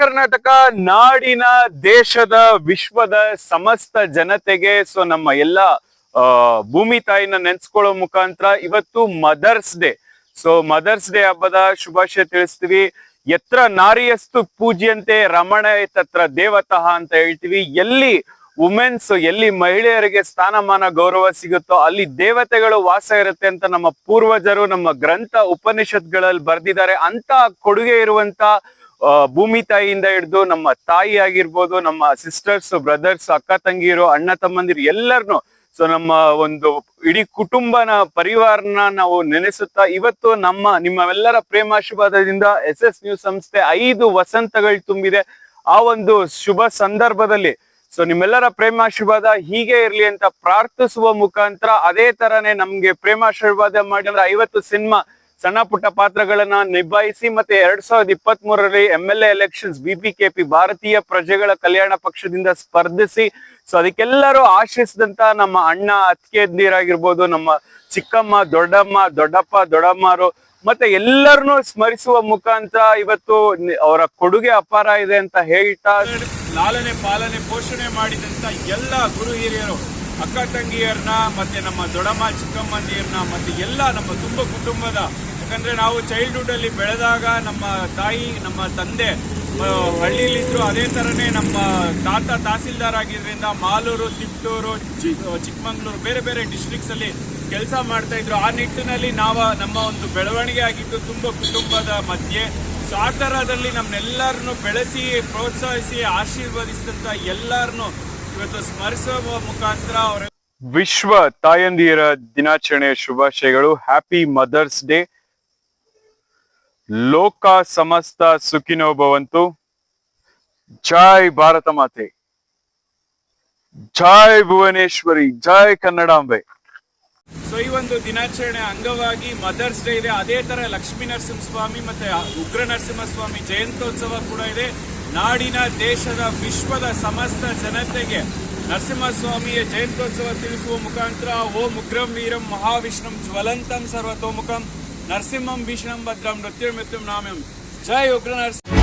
ಕರ್ನಾಟಕ ನಾಡಿನ ದೇಶದ ವಿಶ್ವದ ಸಮಸ್ತ ಜನತೆಗೆ, ಸೊ ನಮ್ಮ ಎಲ್ಲ ಭೂಮಿ ತಾಯಿನ ನೆನ್ಸ್ಕೊಳ್ಳೋ ಮುಖಾಂತರ ಇವತ್ತು mothers day. So mothers day ಹಬ್ಬದ ಶುಭಾಶಯ ತಿಳಿಸ್ತೀವಿ. ಎತ್ರ ನಾರಿಯಸ್ತು ಪೂಜ್ಯಂತೆ ರಮಣ ತತ್ರ ದೇವತಃ ಅಂತ ಹೇಳ್ತೀವಿ. ಎಲ್ಲಿ ವುಮೆನ್ಸ್, ಎಲ್ಲಿ ಮಹಿಳೆಯರಿಗೆ ಸ್ಥಾನಮಾನ, ಗೌರವ ಸಿಗುತ್ತೋ ಅಲ್ಲಿ ದೇವತೆಗಳು ವಾಸ ಇರುತ್ತೆ ಅಂತ ನಮ್ಮ ಪೂರ್ವಜರು ನಮ್ಮ ಗ್ರಂಥ ಉಪನಿಷತ್ಗಳಲ್ಲಿ ಬರೆದಿದ್ದಾರೆ. ಅಂತ ಕೊಡುಗೆ ಇರುವಂತ ಭೂಮಿ ತಾಯಿಯಿಂದ ಹಿಡಿದು ನಮ್ಮ ತಾಯಿ ಆಗಿರ್ಬೋದು, ನಮ್ಮ ಸಿಸ್ಟರ್ಸ್ ಬ್ರದರ್ಸ್ ಅಕ್ಕ ತಂಗಿರು, ಅಣ್ಣ ತಮ್ಮಂದಿರು ಎಲ್ಲರನ್ನು ಸೊ ನಮ್ಮ ಒಂದು ಇಡೀ ಕುಟುಂಬನ ಪರಿವಾರನ ನಾವು ನೆನೆಸುತ್ತಾ ಇವತ್ತು ನಮ್ಮ ನಿಮ್ಮೆಲ್ಲರ ಪ್ರೇಮಾಶೀರ್ವಾದದಿಂದ ಎಸ್ ಎಸ್ ನ್ಯೂಸ್ ಸಂಸ್ಥೆ ಐದು ವಸಂತಗಳು ತುಂಬಿದೆ. ಆ ಒಂದು ಶುಭ ಸಂದರ್ಭದಲ್ಲಿ ಸೊ ನಿಮ್ಮೆಲ್ಲರ ಪ್ರೇಮಾಶೀರ್ವಾದ ಹೀಗೆ ಇರಲಿ ಅಂತ ಪ್ರಾರ್ಥಿಸುವ ಮುಖಾಂತರ ಅದೇ ತರನೇ ನಮ್ಗೆ ಪ್ರೇಮಾಶೀರ್ವಾದ ಮಾಡಿದ್ರೆ ಐವತ್ತು ಸಿನಿಮಾ ಸಣ್ಣ ಪುಟ್ಟ ಪಾತ್ರಗಳನ್ನ ನಿಭಾಯಿಸಿ ಮತ್ತೆ ಎರಡ್ ಸಾವಿರದ ಇಪ್ಪತ್ತ್ ಮೂರರಲ್ಲಿ M L A elections BPKP ಭಾರತೀಯ ಪ್ರಜೆಗಳ ಕಲ್ಯಾಣ ಪಕ್ಷದಿಂದ ಸ್ಪರ್ಧಿಸಿ. ಸೊ ಅದಕ್ಕೆಲ್ಲರೂ ಆಶಿಸಿದಂತ ನಮ್ಮ ಅಣ್ಣ ಅತ್ತಿಗೆಯಂದಿರಾಗಿರ್ಬೋದು ನಮ್ಮ ಚಿಕ್ಕಮ್ಮ, ದೊಡ್ಡಮ್ಮ, ದೊಡ್ಡಪ್ಪ, ದೊಡ್ಡಮ್ಮರು, ಮತ್ತೆ ಎಲ್ಲರನ್ನೂ ಸ್ಮರಿಸುವ ಮುಖಾಂತರ ಇವತ್ತು ಅವರ ಕೊಡುಗೆ ಅಪಾರ ಇದೆ ಅಂತ ಹೇಳ್ತಾ ಲಾಲನೆ ಪಾಲನೆ ಪೋಷಣೆ ಮಾಡಿದಂತ ಎಲ್ಲ ಗುರು ಹಿರಿಯರು, ಅಕ್ಕ ತಂಗಿಯರನ್ನ ಮತ್ತೆ ನಮ್ಮ ದೊಡ್ಡಮ್ಮ ಚಿಕ್ಕಮ್ಮಂದಿಯರನ್ನ ಮತ್ತೆ ಎಲ್ಲ ನಮ್ಮ ತುಂಬ ಕುಟುಂಬದ ಯಾಕಂದ್ರೆ ನಾವು ಚೈಲ್ಡ್ಹುಡ್ ಅಲ್ಲಿ ಬೆಳೆದಾಗ ನಮ್ಮ ತಾಯಿ, ನಮ್ಮ ತಂದೆ ಹಳ್ಳಿಯಲ್ಲಿ ಹಳ್ಳಿಲಿದ್ರು ಅದೇ ತರನೇ ನಮ್ಮ ತಾತ ತಹಸೀಲ್ದಾರ್ ಆಗಿದ್ರಿಂದ ಮಾಲೂರು, ತಿಪ್ಟೂರು ಚಿಕ್ಕಮಂಗ್ಳೂರು ಬೇರೆ ಬೇರೆ ಡಿಸ್ಟ್ರಿಕ್ಟ್ಸ್ ಅಲ್ಲಿ ಕೆಲಸ ಮಾಡ್ತಾ ಇದ್ರು. ಆ ನಿಟ್ಟಿನಲ್ಲಿ ನಾವು ನಮ್ಮ ಒಂದು ಬೆಳವಣಿಗೆ ಆಗಿದ್ದು ತುಂಬ ಕುಟುಂಬದ ಮಧ್ಯೆ. ಸೊ ಆ ಥರದಲ್ಲಿ ನಮ್ಮನ್ನೆಲ್ಲರನ್ನು ಬೆಳೆಸಿ, ಪ್ರೋತ್ಸಾಹಿಸಿ, ಆಶೀರ್ವದಿಸಿದಂತ ಎಲ್ಲರನ್ನು ಇವತ್ತು ಸ್ಮರಿಸುವ ಮುಖಾಂತರ ಅವರ ವಿಶ್ವ ತಾಯಂದಿಯರ ದಿನಾಚರಣೆಯ ಶುಭಾಶಯಗಳು. ಹ್ಯಾಪಿ ಮದರ್ಸ್ ಡೇ ಲೋಕ ಸಮಸ್ತ ಸುಖಿನೋ ಭವಂತು. ಜೈ ಭಾರತ ಮಾತೆ. ಜಾಯ್ ಭುವನೇಶ್ವರಿ, ಜೈ ಕನ್ನಡಾಂಬೆ. ಸೊ ಈ ಒಂದು ದಿನಾಚರಣೆ ಅಂಗವಾಗಿ ಮದರ್ಸ್ ಡೇ ಇದೆ. ಅದೇ ತರ ಲಕ್ಷ್ಮೀ ನರಸಿಂಹಸ್ವಾಮಿ ಮತ್ತೆ ಉಗ್ರ ನರಸಿಂಹಸ್ವಾಮಿ ಜಯಂತ್ಯೋತ್ಸವ ಕೂಡ ಇದೆ. ನಾಡಿನ ದೇಶದ ವಿಶ್ವದ ಸಮಸ್ತ ಜನತೆಗೆ ನರಸಿಂಹಸ್ವಾಮಿಯ ಜಯಂತ್ಯೋತ್ಸವ ತಿಳಿಸುವ ಮುಖಾಂತರ ಓಂ ಉಗ್ರಂ ವೀರಂ ಮಹಾವಿಷ್ಣುಂ ಜ್ವಲಂತಂ ಸರ್ವತೋಮುಖಂ. నరసింహం భీషణం భద్రం నృత్యం మిత్రం నామ్యం జై ఉగ్ర నరసింహ.